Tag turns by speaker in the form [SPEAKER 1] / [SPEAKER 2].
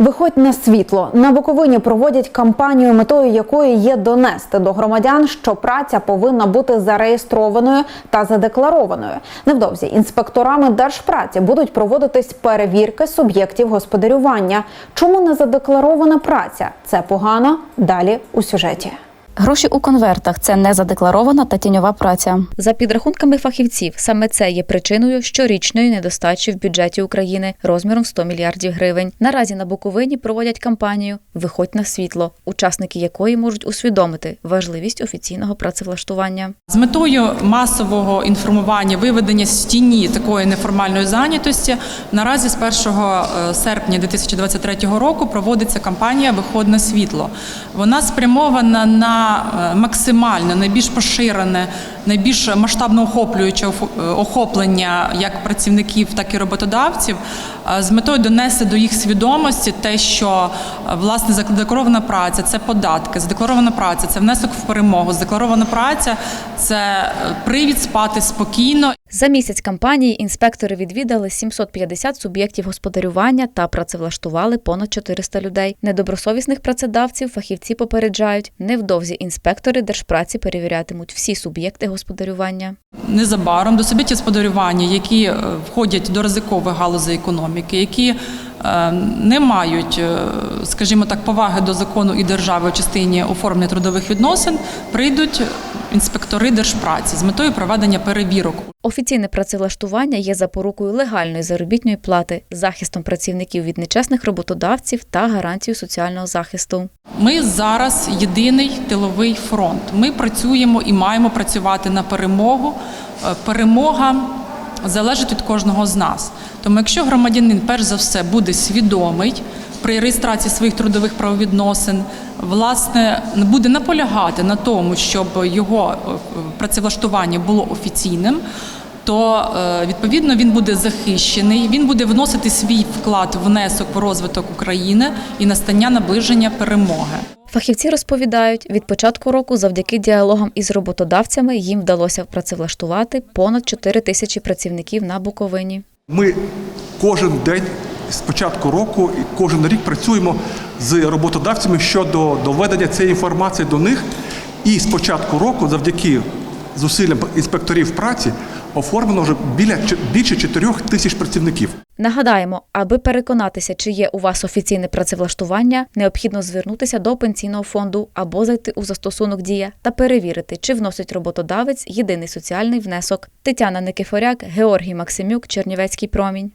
[SPEAKER 1] Виходь на світло на Буковині проводять кампанію, метою якої є донести до громадян, що праця повинна бути зареєстрованою та задекларованою. Невдовзі інспекторами держпраці будуть проводитись перевірки суб'єктів господарювання. Чому не задекларована праця? Це погано. Далі у сюжеті.
[SPEAKER 2] Гроші у конвертах це незадекларована та тіньова праця. За підрахунками фахівців, саме це є причиною щорічної недостачі в бюджеті України розміром 100 мільярдів гривень. Наразі на Буковині проводять кампанію Виходь на світло, учасники якої можуть усвідомити важливість офіційного працевлаштування.
[SPEAKER 3] З метою масового інформування, виведення з тіні такої неформальної зайнятості наразі з 1 серпня 2023 року проводиться кампанія Виход на світло. Вона спрямована на е, максимально найбільш поширене, найбільш масштабно охоплююче е, охоплення як працівників, так і роботодавців е, з метою донести до їх свідомості те, що власне задекларована праця це податки, задекларована праця це внесок в перемогу, задекларована праця це привід спати спокійно.
[SPEAKER 2] За місяць кампанії інспектори відвідали 750 суб'єктів господарювання та працевлаштували понад 400 людей. Недобросовісних працедавців фахівці попереджають. Невдовзі інспектори держпраці перевірятимуть всі суб'єкти господарювання.
[SPEAKER 3] Незабаром до суб'єктів господарювання, які е, входять до ризикових галузей економіки, які не мають, е, скажімо так, поваги до закону і держави в частині оформлення трудових відносин, прийдуть інспектори держпраці з метою проведення перевірок.
[SPEAKER 2] Офіційне працевлаштування є запорукою легальної заробітної плати, захистом працівників від нечесних роботодавців та гарантією соціального захисту.
[SPEAKER 3] Ми зараз єдиний тиловий фронт. Ми працюємо і маємо працювати на перемогу. Е, Перемога залежить від кожного з нас. Тому, якщо громадянин, перш за все, буде свідомий при реєстрації своїх трудових правовідносин, власне, буде наполягати на тому, щоб його е, працевлаштування було офіційним. То е, відповідно він буде захищений, він буде вносити свій вклад внесок в розвиток України і настання наближення перемоги.
[SPEAKER 2] Фахівці розповідають, від початку року завдяки діалогам із роботодавцями їм вдалося працевлаштувати понад 4 тисячі працівників на Буковині.
[SPEAKER 4] Ми кожен день з початку року і кожен рік працюємо з роботодавцями щодо доведення цієї інформації до них. І з початку року, завдяки зусиллям інспекторів праці, оформлено вже біля більше 4 тисяч працівників.
[SPEAKER 2] Нагадаємо, аби переконатися, чи є у вас офіційне працевлаштування, необхідно звернутися до пенсійного фонду або зайти у застосунок Дія та перевірити, чи вносить роботодавець єдиний соціальний внесок. Тетяна Никифоряк, Георгій Максимюк, Чернівецький промінь.